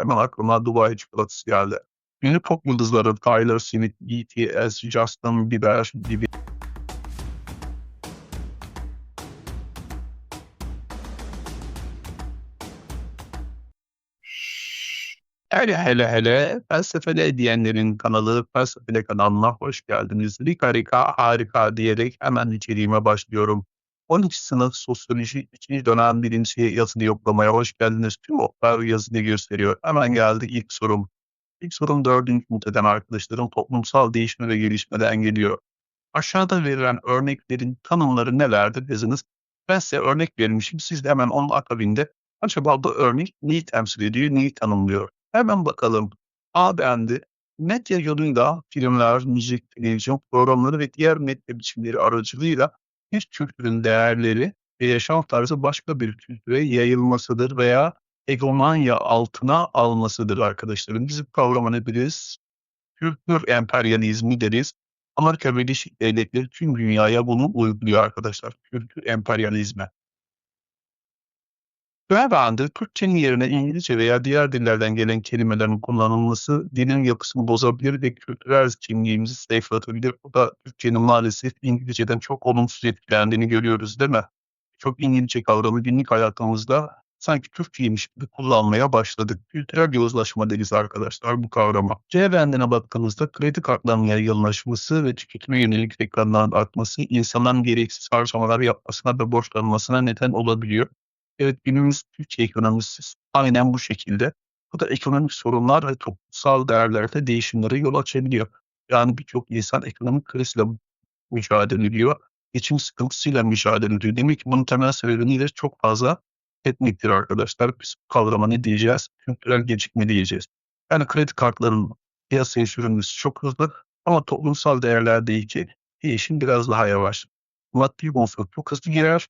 hemen aklıma Dubai çikolatası geldi. Ünlü pop yıldızları Tyler Smith, BTS, Justin Bieber gibi Hele hele hele felsefede diyenlerin kanalı Felsefede kanalına hoş geldiniz. Rika rika harika diyerek hemen içeriğime başlıyorum. 12 sınıf sosyoloji 2. dönem birinci yazılı yoklamaya hoş geldiniz. Tüm oklar yazılı gösteriyor. Hemen geldi ilk sorum. İlk sorum dördüncü üniteden arkadaşlarım toplumsal değişme ve gelişmeden geliyor. Aşağıda verilen örneklerin tanımları nelerdir yazınız. Ben size örnek vermişim. Siz de hemen onun akabinde acaba bu örnek neyi temsil ediyor, neyi tanımlıyor? Hemen bakalım. A bendi. Medya yoluyla filmler, müzik, televizyon programları ve diğer medya biçimleri aracılığıyla bir kültürün değerleri ve yaşam tarzı başka bir kültüre yayılmasıdır veya hegemonya altına almasıdır arkadaşlarım. Biz bu kavrama ne biliriz? Kültür emperyalizmi deriz. Amerika Birleşik Devletleri tüm dünyaya bunu uyguluyor arkadaşlar. Kültür emperyalizmi. Beyefendi, Türkçenin yerine İngilizce veya diğer dillerden gelen kelimelerin kullanılması dilin yapısını bozabilir ve kültürel kimliğimizi zayıflatabilir. Bu da Türkçenin maalesef İngilizceden çok olumsuz etkilendiğini görüyoruz değil mi? Çok İngilizce kavramı günlük hayatımızda sanki Türkçeymiş gibi kullanmaya başladık. Kültürel yozlaşma deriz arkadaşlar bu kavrama. C bendine baktığımızda kredi kartlarının yaygınlaşması ve tüketime yönelik reklamların artması insanların gereksiz harcamalar yapmasına ve borçlanmasına neden olabiliyor. Evet günümüz Türkiye ekonomisi aynen bu şekilde. Bu da ekonomik sorunlar ve toplumsal değerlerde değişimlere yol açabiliyor. Yani birçok insan ekonomik krizle mücadele ediyor. Geçim sıkıntısıyla mücadele ediyor. Demek ki bunun temel sebebini de çok fazla etmektir arkadaşlar. Biz kavrama ne diyeceğiz? Kültürel gecikme diyeceğiz. Yani kredi kartlarının piyasaya sürülmesi çok hızlı ama toplumsal değerlerdeki değişim biraz daha yavaş. Maddi unsur çok hızlı girer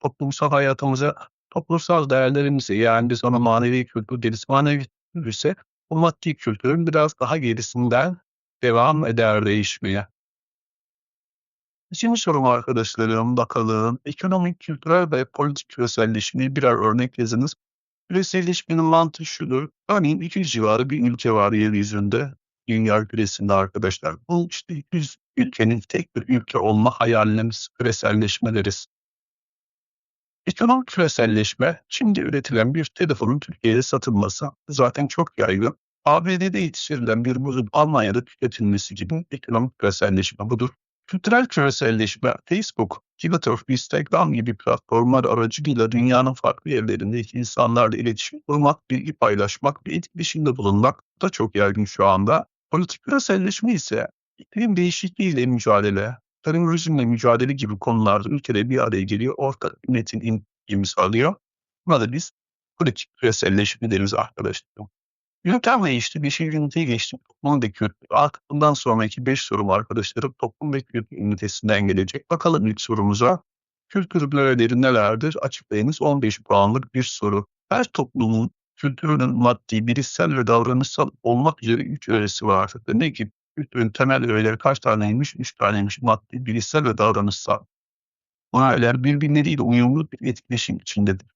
toplumsal hayatımıza toplumsal değerlerimizi yani biz ona manevi kültür deriz. Manevi kültür ise bu maddi kültürün biraz daha gerisinden devam eder değişmeye. Şimdi sorum arkadaşlarım bakalım. Ekonomik, kültürel ve politik küreselleşmeyi birer örnek yazınız. Küreselleşmenin mantığı şudur. Örneğin 200 civarı bir ülke var yeryüzünde. Dünya küresinde arkadaşlar. Bu işte 200 ülkenin tek bir ülke olma hayalini küreselleşme deriz. Ekonomik küreselleşme, Çin'de üretilen bir telefonun Türkiye'de satılması zaten çok yaygın. ABD'de yetiştirilen bir muzun Almanya'da tüketilmesi gibi ekonomik küreselleşme budur. Kültürel küreselleşme, Facebook, Twitter, Instagram gibi platformlar aracılığıyla dünyanın farklı yerlerindeki insanlarla iletişim kurmak, bilgi paylaşmak ve etkileşimde bulunmak da çok yaygın şu anda. Politik küreselleşme ise iklim değişikliğiyle mücadele, terörizmle mücadele gibi konularda ülkeler bir araya geliyor. Ortak metin imzalıyor. Buna da biz politik küreselleşme deriz arkadaşlarım. Yöntem değişti. Beşinci üniteye geçtim. Toplumun ve kültür. Bundan sonraki beş sorum arkadaşlarım toplum ve kültür ünitesinden gelecek. Bakalım ilk sorumuza. Kültür bölgeleri nelerdir? Açıklayınız 15 puanlık bir soru. Her toplumun kültürünün maddi, bilişsel ve davranışsal olmak üzere üç öğesi vardır. Ne gibi? Kültürün temel öğeleri kaç taneymiş? Üç taneymiş. Maddi, bilişsel ve davranışsal. Bu öğeler birbirleriyle uyumlu bir etkileşim içindedir.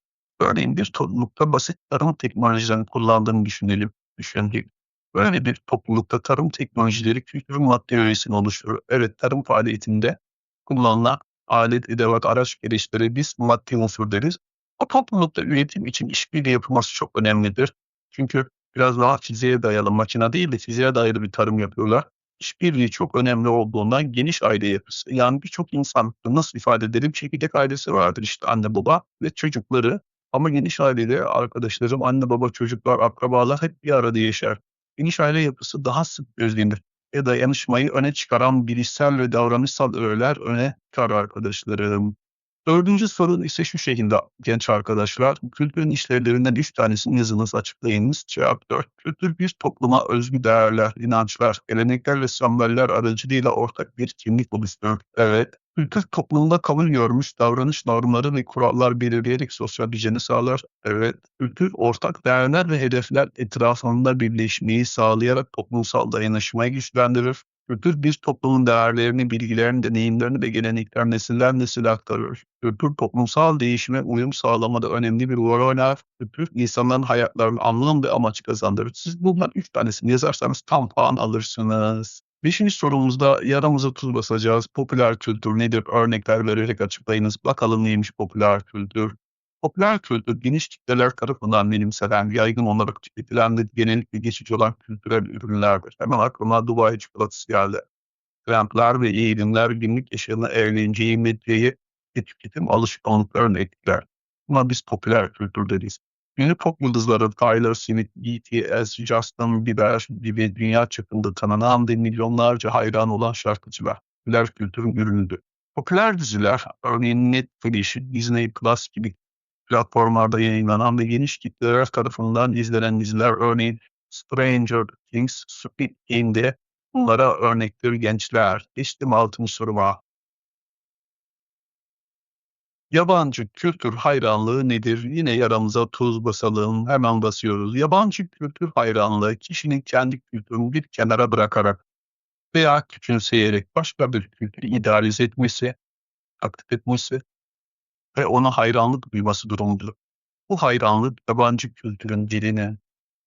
Örneğin bir toplulukta basit tarım teknolojilerini kullandığını düşünelim. Düşünelim. Böyle bir toplulukta tarım teknolojileri kültürün maddi öğesini oluşturur. Evet tarım faaliyetinde kullanılan alet, edevat, araç gelişleri biz maddi unsur deriz. O toplulukta üretim için işbirliği yapılması çok önemlidir. Çünkü biraz daha fiziğe dayalı makine değil de fiziğe dayalı bir tarım yapıyorlar. İşbirliği çok önemli olduğundan geniş aile yapısı. Yani birçok insan nasıl ifade edelim çekirdek ailesi vardır işte anne baba ve çocukları. Ama geniş ailede arkadaşlarım, anne baba, çocuklar, akrabalar hep bir arada yaşar. Geniş aile yapısı daha sık gözlenir. Ve dayanışmayı öne çıkaran bilişsel ve davranışsal öğeler öne çıkar arkadaşlarım. Dördüncü sorun ise şu şekilde genç arkadaşlar. Kültürün işlevlerinden üç tanesini yazınız açıklayınız. Cevap dört. Kültür bir topluma özgü değerler, inançlar, gelenekler ve semboller aracılığıyla ortak bir kimlik oluşturur. Evet. Kültür toplumda kabul görmüş davranış normları ve kurallar belirleyerek sosyal düzeni sağlar. Evet. Kültür ortak değerler ve hedefler etrafında birleşmeyi sağlayarak toplumsal dayanışmayı güçlendirir. Kültür bir toplumun değerlerini, bilgilerini, deneyimlerini ve geleneklerini nesilden nesile aktarıyor. Kültür toplumsal değişime uyum sağlamada önemli bir rol oynar. Kültür insanların hayatlarına anlam ve amaç kazandırır. Siz bundan 3 tanesini yazarsanız tam puan alırsınız. Beşinci sorumuzda yaramıza tuz basacağız. Popüler kültür nedir? Örnekler vererek açıklayınız. Bakalım neymiş popüler kültür? Popüler kültür geniş kitleler tarafından benimsenen, yaygın olarak tüketilen ve genellikle geçici olan kültürel ürünlerdir. Hemen aklıma Dubai çikolatası geldi. Trendler ve eğilimler günlük yaşamı, eğlenceyi, medyayı ve tüketim alışkanlıklarını etkiler. Buna biz popüler kültür deriz. Ünlü pop yıldızları Tyler Smith, BTS, Justin Bieber gibi dünya çapında tanınan ve milyonlarca hayran olan şarkıcılar. Popüler kültürün ürünüdür. Popüler diziler, örneğin Netflix, Disney Plus gibi platformlarda yayınlanan ve geniş kitleler tarafından izlenen diziler örneğin Stranger Things, Squid Game'de bunlara örnektir gençler. Geçtim altın soruma. Yabancı kültür hayranlığı nedir? Yine yaramıza tuz basalım. Hemen basıyoruz. Yabancı kültür hayranlığı kişinin kendi kültürünü bir kenara bırakarak veya küçümseyerek başka bir kültürü idealize etmesi, taklit etmesi ve ona hayranlık duyması durumudur. Bu hayranlık yabancı kültürün dilini,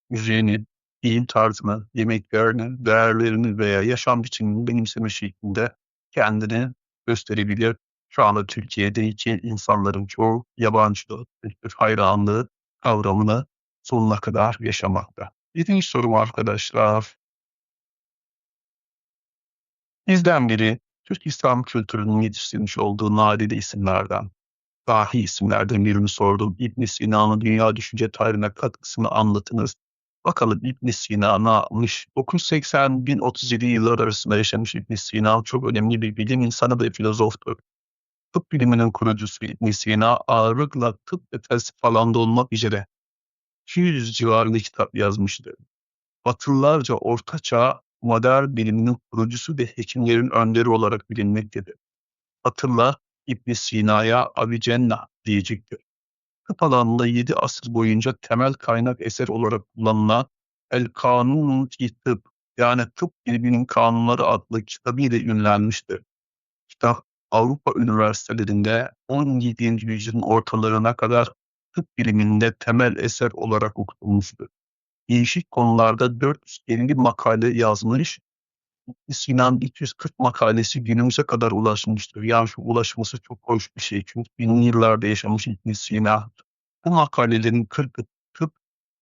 müziğini, giyim tarzını, yemeklerini, değerlerini veya yaşam biçimini benimseme şeklinde kendini gösterebilir. Şu anda Türkiye'deki insanların çoğu yabancı kültür hayranlığı kavramını sonuna kadar yaşamakta. Yedinci sorum arkadaşlar. Bizden biri Türk İslam kültürünün yetiştirilmiş olduğu nadide isimlerden, dahi isimlerden birini sordum. İbn Sina'nın dünya düşünce tarihine katkısını anlatınız. Bakalım İbn Sina ne yapmış? 980-1037 yıllar arasında yaşamış İbn Sina çok önemli bir bilim insanı ve filozoftur. Tıp biliminin kurucusu İbn Sina ağırlıkla tıp ve felsefe alanda olmak üzere 200 civarında kitap yazmıştır. Batılılarca Orta Çağ modern biliminin kurucusu ve hekimlerin önderi olarak bilinmektedir. Hatırla İbn Sina'ya Avicenna diyecektir. Tıp alanında 7 asır boyunca temel kaynak eser olarak kullanılan El Kanun Tıp yani tıp biliminin kanunları adlı kitabıyla ünlenmiştir. Kitap Avrupa üniversitelerinde 17. yüzyılın ortalarına kadar tıp biliminde temel eser olarak okutulmuştur. Değişik konularda 450 makale yazmış. Sinan 240 makalesi günümüze kadar ulaşmıştır. Yani şu ulaşması çok hoş bir şey. Çünkü binli yıllarda yaşamış İbn Sina. Bu makalelerin 40'ı tıp,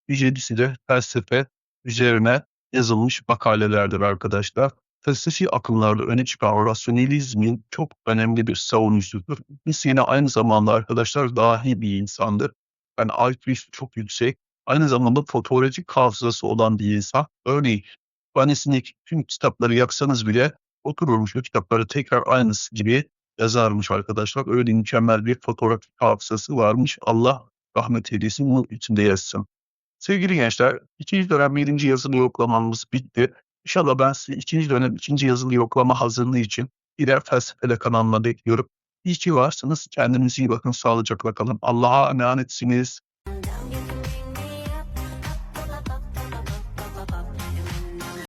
107'si de felsefe üzerine yazılmış makalelerdir arkadaşlar. Felsefi akımlarda öne çıkan rasyonalizmin çok önemli bir savunucusudur. İbn Sina aynı zamanda arkadaşlar dahi bir insandır. Yani IQ çok yüksek. Aynı zamanda fotoğrafik hafızası olan bir insan. Örneğin kütüphanesindeki tüm kitapları yaksanız bile otururmuş o kitapları tekrar aynısı gibi yazarmış arkadaşlar. Öyle mükemmel bir fotoğrafik hafızası varmış. Allah rahmet eylesin, nur içinde yazsın. Sevgili gençler, ikinci dönem birinci yazılı yoklamamız bitti. İnşallah ben sizi ikinci dönem ikinci yazılı yoklama hazırlığı için birer felsefele kanalına bekliyorum. İyi ki varsınız. Kendinize iyi bakın. Sağlıcakla kalın. Allah'a emanetsiniz.